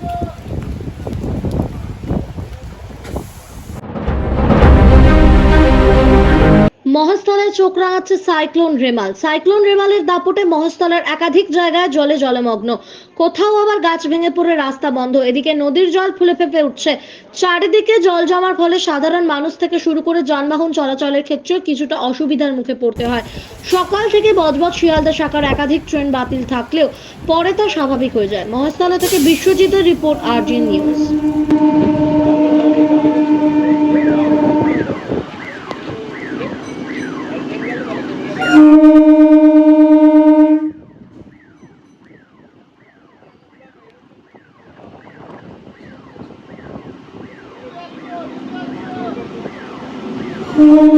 Thank you. মহাস্থলে চোখ রাঙাচ্ছে cyclone Remal. Cyclone রেমালের দাপটে মহাস্থলের একাধিক জায়গায় জলে জলমগ্ন। কোথাও আবার গাছ ভেঙে পড়ে রাস্তা বন্ধ। এদিকে নদীর জল ফুলে ফেপে উঠছে। চারিদিকে জল জমার ফলে সাধারণ মানুষ থেকে শুরু করে যানবাহন চলাচলের ক্ষেত্রেও কিছুটা অসুবিধার মুখে পড়তে হয়। সকাল থেকে বজবজ শিয়ালদা শাখার একাধিক ট্রেন বাতিল থাকলেও পরে তা স্বাভাবিক হয়ে যায়। মহাস্থলে থেকে বিশ্বজিতের রিপোর্ট আরজি নিউজ। Oh.